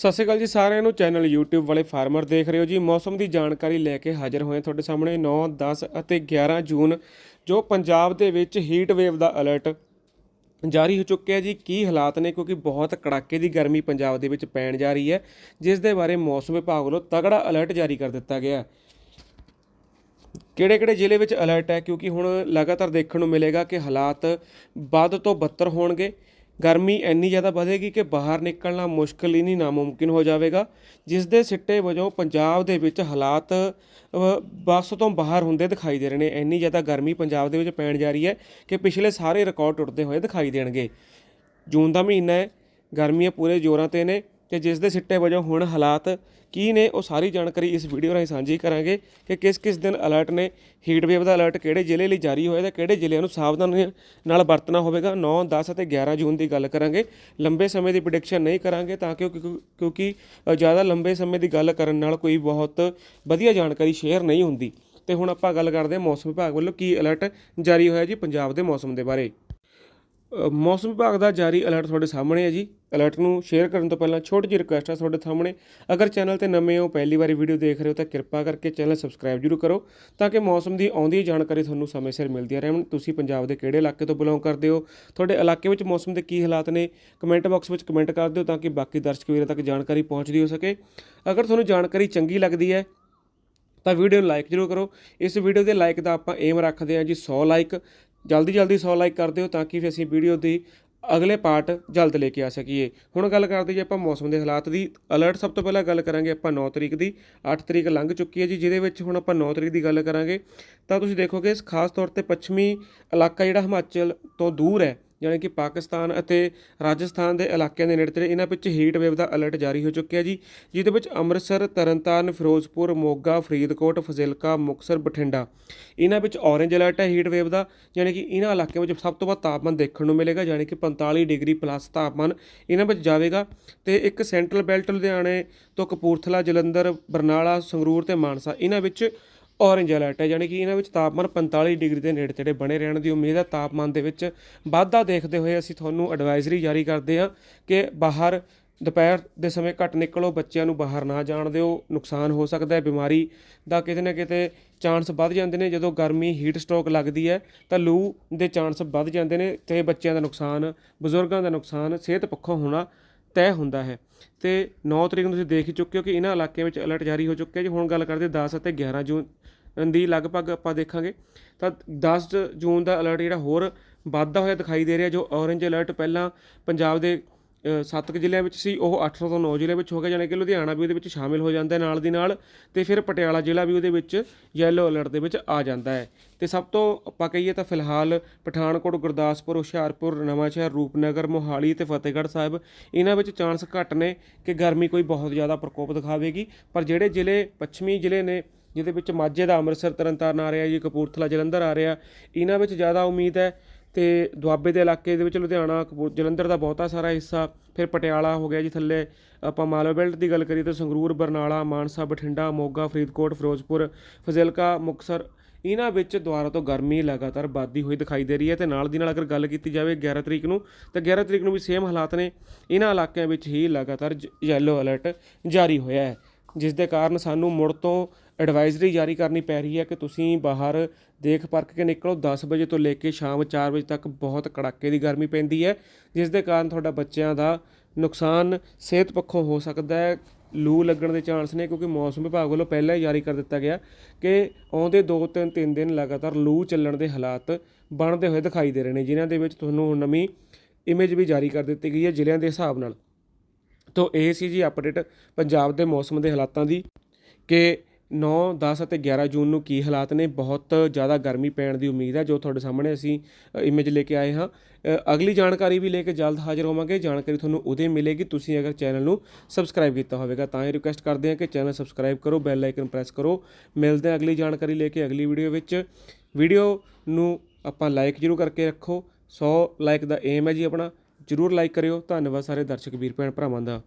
ਸਤਿ ਸ਼੍ਰੀ ਅਕਾਲ ਜੀ ਸਾਰਿਆਂ ਨੂੰ। ਚੈਨਲ YouTube ਵਾਲੇ ਫਾਰਮਰ ਦੇਖ ਰਹੇ ਹੋ ਜੀ। ਮੌਸਮ ਦੀ ਜਾਣਕਾਰੀ ਲੈ ਕੇ ਹਾਜ਼ਰ ਹੋਏ ਹਾਂ ਤੁਹਾਡੇ ਸਾਹਮਣੇ 9 10 ਅਤੇ 11 ਜੂਨ, ਜੋ ਪੰਜਾਬ ਦੇ ਵਿੱਚ ਹੀਟ ਵੇਵ ਦਾ ਅਲਰਟ ਜਾਰੀ ਹੋ ਚੁੱਕਿਆ ਜੀ। ਕੀ ਹਾਲਾਤ ਨੇ? ਕਿਉਂਕਿ ਬਹੁਤ ਕੜਾਕੇ ਦੀ ਗਰਮੀ ਪੰਜਾਬ ਦੇ ਵਿੱਚ ਪੈਣ ਜਾ ਰਹੀ ਹੈ, ਜਿਸ ਦੇ ਬਾਰੇ ਮੌਸਮ ਵਿਭਾਗ ਵੱਲੋਂ ਤਗੜਾ ਅਲਰਟ ਜਾਰੀ ਕਰ ਦਿੱਤਾ ਗਿਆ ਕਿਹੜੇ-ਕਿਹੜੇ ਜ਼ਿਲ੍ਹੇ ਵਿੱਚ ਅਲਰਟ ਹੈ? ਕਿਉਂਕਿ ਹੁਣ ਲਗਾਤਾਰ ਦੇਖਣ ਨੂੰ ਮਿਲੇਗਾ ਕਿ ਹਾਲਾਤ ਵੱਧ ਤੋਂ ਬੱਤਰ ਹੋਣਗੇ। ਗਰਮੀ ਇੰਨੀ ਜ਼ਿਆਦਾ ਵਧੇਗੀ ਕਿ ਬਾਹਰ ਨਿਕਲਣਾ ਮੁਸ਼ਕਲ ਹੀ ਨਹੀਂ ਨਾਮੁਮਕਿਨ ਹੋ ਜਾਵੇਗਾ। ਜਿਸ ਦੇ ਸਿੱਟੇ ਵਜੋਂ ਪੰਜਾਬ ਦੇ ਵਿੱਚ ਹਾਲਾਤ ਅ, ਬੱਸ ਤੋਂ ਬਾਹਰ ਹੁੰਦੇ ਦਿਖਾਈ ਦੇ ਰਹੇ ਨੇ। ਇੰਨੀ ਜ਼ਿਆਦਾ ਗਰਮੀ ਪੰਜਾਬ ਦੇ ਵਿੱਚ ਪੈਣ ਜਾ ਰਹੀ ਹੈ ਕਿ ਪਿਛਲੇ ਸਾਰੇ ਰਿਕਾਰਡ ਟੁੱਟਦੇ ਹੋਏ ਦਿਖਾਈ ਦੇਣਗੇ। ਜੂਨ ਦਾ ਮਹੀਨਾ ਹੈ ਗਰਮੀਆਂ ਪੂਰੇ ਜ਼ੋਰਾਂ ਤੇ ਨੇ। ਤੇ ਜਿਸ ਦੇ ਸਿੱਟੇ ਵਜੋਂ ਹੁਣ ਹਾਲਾਤ ਕੀ ਨੇ, ਉਹ ਸਾਰੀ ਜਾਣਕਾਰੀ ਇਸ ਵੀਡੀਓ ਰਾਹੀਂ ਸਾਂਝੀ ਕਰਾਂਗੇ ਕਿ ਕਿਸ ਕਿਸ ਦਿਨ ਅਲਰਟ ਨੇ ਹੀਟ ਵੇਵ ਦਾ ਅਲਰਟ ਕਿਹੜੇ ਜ਼ਿਲ੍ਹੇ ਲਈ ਜਾਰੀ ਹੋਇਆ ਤੇ ਕਿਹੜੇ ਜ਼ਿਲ੍ਹਿਆਂ ਨੂੰ ਸਾਵਧਾਨੀ ਨਾਲ ਵਰਤਣਾ ਹੋਵੇਗਾ। 9 10 ਅਤੇ 11 ਜੂਨ ਦੀ ਗੱਲ ਕਰਾਂਗੇ। ਲੰਬੇ ਸਮੇਂ ਦੀ ਪ੍ਰੈਡਿਕਸ਼ਨ ਨਹੀਂ ਕਰਾਂਗੇ ਤਾਂ ਕਿ ਕਿਉਂਕਿ ਜ਼ਿਆਦਾ ਲੰਬੇ ਸਮੇਂ ਦੀ ਗੱਲ ਕਰਨ ਨਾਲ ਕੋਈ ਬਹੁਤ ਵਧੀਆ ਜਾਣਕਾਰੀ ਸ਼ੇਅਰ ਨਹੀਂ ਹੁੰਦੀ। ਤੇ ਹੁਣ ਆਪਾਂ ਗੱਲ ਕਰਦੇ ਹਾਂ ਮੌਸਮ ਵਿਭਾਗ ਵੱਲੋਂ ਕੀ ਅਲਰਟ ਜਾਰੀ ਹੋਇਆ ਜੀ ਪੰਜਾਬ ਦੇ ਮੌਸਮ ਦੇ ਬਾਰੇ। ਮੌਸਮ ਵਿਭਾਗ ਦਾ ਜਾਰੀ ਅਲਰਟ ਤੁਹਾਡੇ ਸਾਹਮਣੇ ਹੈ ਜੀ। ਅਲਰਟ ਨੂੰ ਸ਼ੇਅਰ ਕਰਨ ਤੋਂ ਪਹਿਲਾਂ ਛੋਟੀ ਜਿਹੀ ਰਿਕੁਐਸਟ ਹੈ ਤੁਹਾਡੇ ਸਾਹਮਣੇ। ਅਗਰ ਚੈਨਲ ਤੇ ਨਵੇਂ ਹੋ, ਪਹਿਲੀ ਵਾਰੀ ਵੀਡੀਓ ਦੇਖ ਰਹੇ ਹੋ ਤਾਂ ਕਿਰਪਾ ਕਰਕੇ ਚੈਨਲ ਸਬਸਕ੍ਰਾਈਬ ਜ਼ਰੂਰ ਕਰੋ ਤਾਂ ਕਿ ਮੌਸਮ ਦੀ ਆਉਂਦੀ ਜਾਣਕਾਰੀ ਤੁਹਾਨੂੰ ਸਮੇਂ ਸਿਰ ਮਿਲਦੀ ਰਹੇ ਤੁਸੀਂ ਪੰਜਾਬ ਦੇ ਕਿਹੜੇ ਇਲਾਕੇ ਤੋਂ ਬਿਲੋਂਗ ਕਰਦੇ ਹੋ? ਤੁਹਾਡੇ ਇਲਾਕੇ ਵਿੱਚ ਮੌਸਮ ਦੇ ਕੀ ਹਾਲਾਤ ਨੇ? ਕਮੈਂਟ ਬਾਕਸ ਵਿੱਚ ਕਮੈਂਟ ਕਰ ਦਿਓ ਤਾਂ ਕਿ ਬਾਕੀ ਦਰਸ਼ਕ ਵੀਰਾਂ ਤੱਕ ਜਾਣਕਾਰੀ ਪਹੁੰਚਦੀ ਹੋ ਸਕੇ। ਅਗਰ ਤੁਹਾਨੂੰ ਜਾਣਕਾਰੀ ਚੰਗੀ ਲੱਗਦੀ ਹੈ ਤਾਂ ਵੀਡੀਓ ਨੂੰ ਲਾਈਕ ਜ਼ਰੂਰ ਕਰੋ। ਇਸ ਵੀਡੀਓ ਦੇ ਲਾਈਕ ਦਾ ਆਪਾਂ ਏਮ ਰੱਖਦੇ ਹਾਂ ਜੀ 100 ਲਾਈਕ ਜਲਦੀ ਜਲਦੀ 100 ਲਾਈਕ ਕਰ ਦਿਓ ਤਾਂ ਕਿ ਫਿਰ ਅਸੀਂ ਵੀਡੀਓ ਦੀ ਅਗਲੇ ਪਾਰਟ ਜਲਦ ਲੈ ਕੇ ਆ ਸਕੀਏ। ਹੁਣ ਗੱਲ ਕਰਦੇ ਜੀ ਆਪਾਂ ਮੌਸਮ ਦੇ ਹਾਲਾਤ ਦੀ। ਅਲਰਟ ਸਭ ਤੋਂ ਪਹਿਲਾਂ ਗੱਲ ਕਰਾਂਗੇ ਆਪਾਂ 9 ਤਰੀਕ ਦੀ। 8 ਤਰੀਕ ਲੰਘ ਚੁੱਕੀ ਹੈ ਜੀ, ਜਿਹਦੇ ਵਿੱਚ ਹੁਣ ਆਪਾਂ 9 ਤਰੀਕ ਦੀ ਗੱਲ ਕਰਾਂਗੇ। ਤਾਂ ਤੁਸੀਂ ਦੇਖੋਗੇ, ਖਾਸ ਤੌਰ ਤੇ ਪੱਛਮੀ ਇਲਾਕਾ ਜਿਹੜਾ ਹਿਮਾਚਲ ਤੋਂ ਦੂਰ ਹੈ ਯਾਨੀ ਕਿ ਪਾਕਿਸਤਾਨ ਅਤੇ ਰਾਜਸਥਾਨ ਦੇ ਇਲਾਕਿਆਂ ਦੇ ਨੇੜੇ ਤੇੜੇ ਇਹਨਾਂ ਵਿੱਚ ਹੀਟ ਵੇਵ ਦਾ ਅਲਰਟ ਜਾਰੀ ਹੋ ਚੁੱਕਿਆ ਜੀ, ਜਿਹਦੇ ਵਿੱਚ ਅੰਮ੍ਰਿਤਸਰ, ਤਰਨਤਾਰਨ, ਫਿਰੋਜ਼ਪੁਰ, ਮੋਗਾ, ਫਰੀਦਕੋਟ, ਫਜ਼ਿਲਕਾ ਮੁਕਸਰ ਬਠਿੰਡਾ ਇਹਨਾਂ ਵਿੱਚ ਔਰੇਂਜ ਅਲਰਟ ਹੈ ਹੀਟ ਵੇਵ ਦਾ ਯਾਨੀ ਕਿ ਇਹਨਾਂ ਇਲਾਕਿਆਂ ਵਿੱਚ ਸਭ ਤੋਂ ਵੱਧ ਤਾਪਮਾਨ ਦੇਖਣ ਨੂੰ ਮਿਲੇਗਾ ਯਾਨੀ ਕਿ 45 ਡਿਗਰੀ ਪਲੱਸ ਤਾਪਮਾਨ ਇਹਨਾਂ ਵਿੱਚ ਜਾਵੇਗਾ ਤੇ ਇੱਕ ਸੈਂਟਰਲ ਬੈਲਟ ਲੁਧਿਆਣੇ ਤੋਂ ਕਪੂਰਥਲਾ, ਜਲੰਧਰ, ਬਰਨਾਲਾ, ਸੰਗਰੂਰ ਤੇ ਮਾਨਸਾ ਇਹਨਾਂ ਵਿੱਚ ਔਰੇਂਜ ਅਲਰਟ ਹੈ ਯਾਨੀ ਕਿ ਇਹਨਾਂ ਵਿੱਚ ਤਾਪਮਾਨ 45 ਡਿਗਰੀ ਦੇ ਨੇੜੇ ਤੇੜੇ ਬਣੇ ਰਹਿਣ ਦੀ ਉਮੀਦ ਹੈ। ਤਾਪਮਾਨ ਦੇ ਵਿੱਚ ਵਾਧਾ ਦੇਖਦੇ ਹੋਏ ਅਸੀਂ ਤੁਹਾਨੂੰ ਐਡਵਾਈਜ਼ਰੀ ਜਾਰੀ ਕਰਦੇ ਹਾਂ ਕਿ ਬਾਹਰ ਦੁਪਹਿਰ ਦੇ ਸਮੇਂ ਘੱਟ ਨਿਕਲੋ, ਬੱਚਿਆਂ ਨੂੰ ਬਾਹਰ ਨਾ ਜਾਣ ਦਿਓ, ਨੁਕਸਾਨ ਹੋ ਸਕਦਾ ਹੈ। ਬਿਮਾਰੀ ਦਾ ਕਿਤੇ ਨਾ ਕਿਤੇ ਚਾਂਸ ਵੱਧ ਜਾਂਦੇ ਨੇ। ਜਦੋਂ ਗਰਮੀ ਹੀਟ ਸਟ੍ਰੋਕ ਲੱਗਦੀ ਹੈ, ਤਾਂ ਲੂ ਦੇ ਚਾਂਸ ਵੱਧ ਜਾਂਦੇ ਨੇ ਤੇ ਬੱਚਿਆਂ ਦਾ ਨੁਕਸਾਨ, ਬਜ਼ੁਰਗਾਂ ਦਾ ਨੁਕਸਾਨ, ਸਿਹਤ ਪੱਖੋਂ ਹੋਣਾ ਤੈਅ ਹੁੰਦਾ ਹੈ। ਤੇ 9 ਤਰੀਕ ਨੂੰ ਤੁਸੀਂ ਦੇਖ ਹੀ ਚੁੱਕੇ ਹੋ ਕਿ ਇਹਨਾਂ ਇਲਾਕਿਆਂ ਵਿੱਚ ਅਲਰਟ ਜਾਰੀ ਹੋ ਚੁੱਕਿਆ ਜੀ ਹੁਣ ਗੱਲ ਕਰਦੇ 10 ਅਤੇ 11 ਜੂਨ ਦੀ ਲਗਭਗ ਆਪਾਂ ਦੇਖਾਂਗੇ, ਤਾਂ 10 ਜੂਨ ਦਾ ਅਲਰਟ ਜਿਹੜਾ ਹੋਰ ਵੱਧਦਾ ਹੋਇਆ ਦਿਖਾਈ ਦੇ ਰਿਹਾ, ਜੋ ਔਰੇਂਜ ਅਲਰਟ ਪਹਿਲਾਂ ਪੰਜਾਬ ਦੇ ਸੱਤ ਕੁ ਜ਼ਿਲ੍ਹਿਆਂ ਵਿੱਚ ਸੀ, ਉਹ 8 ਤੋਂ 9 ਜ਼ਿਲ੍ਹਿਆਂ ਵਿੱਚ ਹੋ ਗਿਆ ਜਾਣੀ ਕਿ ਲੁਧਿਆਣਾ ਵੀ ਉਹਦੇ ਵਿੱਚ ਸ਼ਾਮਿਲ ਹੋ ਜਾਂਦਾ ਹੈ ਨਾਲ ਦੀ ਨਾਲ ਤੇ ਫਿਰ ਪਟਿਆਲਾ ਜ਼ਿਲ੍ਹਾ ਵੀ ਉਹਦੇ ਵਿੱਚ ਯੈਲੋ ਅਲਰਟ ਦੇ ਵਿੱਚ ਆ ਜਾਂਦਾ ਹੈ। ਤੇ ਸਭ ਤੋਂ ਆਪਾਂ ਕਹੀਏ ਤਾਂ ਫਿਲਹਾਲ ਪਠਾਨਕੋਟ, ਗੁਰਦਾਸਪੁਰ, ਹੁਸ਼ਿਆਰਪੁਰ, ਨਵਾਂਸ਼ਹਿਰ, ਰੂਪਨਗਰ, ਮੋਹਾਲੀ ਤੇ ਫਤਿਹਗੜ੍ਹ ਸਾਹਿਬ ਇਹਨਾਂ ਵਿੱਚ ਚਾਂਸ ਘੱਟ ਨੇ ਕਿ ਗਰਮੀ ਕੋਈ ਬਹੁਤ ਜ਼ਿਆਦਾ ਪ੍ਰਕੋਪ ਦਿਖਾਵੇਗੀ। ਪਰ ਜਿਹੜੇ ਜ਼ਿਲ੍ਹੇ, ਪੱਛਮੀ ਜ਼ਿਲ੍ਹੇ ਨੇ, ਜਿਹਦੇ ਵਿੱਚ ਮਾਝੇ ਦਾ ਅੰਮ੍ਰਿਤਸਰ, ਤਰਨਤਾਰਨ ਆ ਰਿਹਾ ਜੀ, ਕਪੂਰਥਲਾ, ਜਲੰਧਰ ਆ ਰਿਹਾ, ਇਹਨਾਂ ਵਿੱਚ ਜ਼ਿਆਦਾ ਉਮੀਦ ਹੈ ਤੇ ਦੁਆਬੇ ਦੇ ਇਲਾਕੇ ਦੇ ਵਿੱਚ ਲੁਧਿਆਣਾ ਕਪੂਰ ਜਲੰਧਰ ਦਾ ਬਹੁਤਾ ਸਾਰਾ ਹਿੱਸਾ, ਫਿਰ ਪਟਿਆਲਾ ਹੋ ਗਿਆ ਜੀ ਥੱਲੇ। ਆਪਾਂ ਮਾਲਵਾ ਬੈਲਟ ਦੀ ਗੱਲ ਕਰੀਏ ਤਾਂ ਸੰਗਰੂਰ, ਬਰਨਾਲਾ, ਮਾਨਸਾ, ਬਠਿੰਡਾ, ਮੋਗਾ, ਫਰੀਦਕੋਟ, ਫਿਰੋਜ਼ਪੁਰ, ਫਜ਼ਿਲਕਾ ਮੁਕਸਰ ਇਹਨਾਂ ਵਿੱਚ ਦੁਆਰਾ ਤੋਂ ਗਰਮੀ ਲਗਾਤਾਰ ਵੱਧਦੀ ਹੋਈ ਦਿਖਾਈ ਦੇ ਰਹੀ ਹੈ ਤੇ ਨਾਲ ਦੀ ਨਾਲ ਅਗਰ ਗੱਲ ਕੀਤੀ ਜਾਵੇ 11 ਤਰੀਕ ਨੂੰ, ਤਾਂ 11 ਤਰੀਕ ਨੂੰ ਵੀ ਸੇਮ ਹਾਲਾਤ ਨੇ। ਇਹਨਾਂ ਇਲਾਕਿਆਂ ਵਿੱਚ ਹੀ ਲਗਾਤਾਰ ਯੈਲੋ ਅਲਰਟ ਜਾਰੀ ਹੋਇਆ ਹੈ। ਜਿਸ ਦੇ ਕਾਰਨ ਸਾਨੂੰ ਮੁੜ ਤੋਂ ਐਡਵਾਈਜ਼ਰੀ ਜਾਰੀ ਕਰਨੀ ਪੈ ਰਹੀ ਹੈ ਕਿ ਤੁਸੀਂ ਬਾਹਰ ਦੇਖ ਪਰਖ ਕੇ ਨਿਕਲੋ 10 ਵਜੇ ਤੋਂ ਲੈ ਕੇ ਸ਼ਾਮ 4 ਵਜੇ ਤੱਕ ਬਹੁਤ ਕੜਾਕੇ ਦੀ ਗਰਮੀ ਪੈਂਦੀ ਹੈ, ਜਿਸ ਦੇ ਕਾਰਨ ਤੁਹਾਡਾ ਬੱਚਿਆਂ ਦਾ ਨੁਕਸਾਨ ਸਿਹਤ ਪੱਖੋਂ ਹੋ ਸਕਦਾ ਹੈ। ਲੂ ਲੱਗਣ ਦੇ ਚਾਂਸ ਨੇ, ਕਿਉਂਕਿ ਮੌਸਮ ਵਿਭਾਗ ਵੱਲੋਂ ਪਹਿਲਾਂ ਹੀ ਜਾਰੀ ਕਰ ਦਿੱਤਾ ਗਿਆ ਕਿ ਆਉਂਦੇ 2-3 ਤਿੰਨ ਦਿਨ ਲਗਾਤਾਰ ਲੂ ਚੱਲਣ ਦੇ ਹਾਲਾਤ ਬਣਦੇ ਹੋਏ ਦਿਖਾਈ ਦੇ ਰਹੇ ਨੇ, ਜਿਨ੍ਹਾਂ ਦੇ ਵਿੱਚ ਤੁਹਾਨੂੰ ਨਵੀਂ ਇਮੇਜ ਵੀ ਜਾਰੀ ਕਰ ਦਿੱਤੀ ਗਈ ਹੈ ਜ਼ਿਲ੍ਹਿਆਂ ਦੇ ਹਿਸਾਬ ਨਾਲ। ਤੋ ਇਹ ਸੀ ਜੀ ਅਪਡੇਟ ਪੰਜਾਬ ਦੇ ਮੌਸਮ ਦੇ ਹਾਲਾਤਾਂ ਦੀ ਕਿ 9 10 ਅਤੇ 11 ਜੂਨ ਨੂੰ ਕੀ ਹਾਲਾਤ ਨੇ? ਬਹੁਤ ਜ਼ਿਆਦਾ ਗਰਮੀ ਪੈਣ ਦੀ ਉਮੀਦ ਹੈ ਜੋ ਤੁਹਾਡੇ ਸਾਹਮਣੇ ਅਸੀਂ ਇਮੇਜ ਲੈ ਕੇ ਆਏ ਹਾਂ। ਅਗਲੀ ਜਾਣਕਾਰੀ ਵੀ ਲੈ ਕੇ ਜਲਦ ਹਾਜ਼ਰ ਹੋਵਾਂਗੇ। ਜਾਣਕਾਰੀ ਤੁਹਾਨੂੰ ਉਹਦੇ ਮਿਲੇਗੀ, ਤੁਸੀਂ ਅਗਰ ਚੈਨਲ ਨੂੰ ਸਬਸਕ੍ਰਾਈਬ ਕੀਤਾ ਹੋਵੇਗਾ। ਤਾਂ ਇਹ ਰਿਕੁਐਸਟ ਕਰਦੇ ਹਾਂ ਕਿ ਚੈਨਲ ਸਬਸਕ੍ਰਾਈਬ ਕਰੋ ਬੈਲ ਆਈਕਨ ਪ੍ਰੈਸ ਕਰੋ। ਮਿਲਦੇ ਹਾਂ ਅਗਲੀ ਜਾਣਕਾਰੀ ਲੈ ਕੇ ਅਗਲੀ ਵੀਡੀਓ ਵਿੱਚ। ਵੀਡੀਓ ਨੂੰ ਆਪਾਂ ਲਾਈਕ ਜ਼ਰੂਰ ਕਰਕੇ ਰੱਖੋ। 100 ਲਾਈਕ ਦਾ ਏਮ ਹੈ ਜੀ ਆਪਣਾ। ਜ਼ਰੂਰ ਲਾਈਕ ਕਰਿਓ। ਧੰਨਵਾਦ ਸਾਰੇ ਦਰਸ਼ਕ, ਵੀਰ ਭੈਣ ਭਰਾਵਾਂ ਦਾ।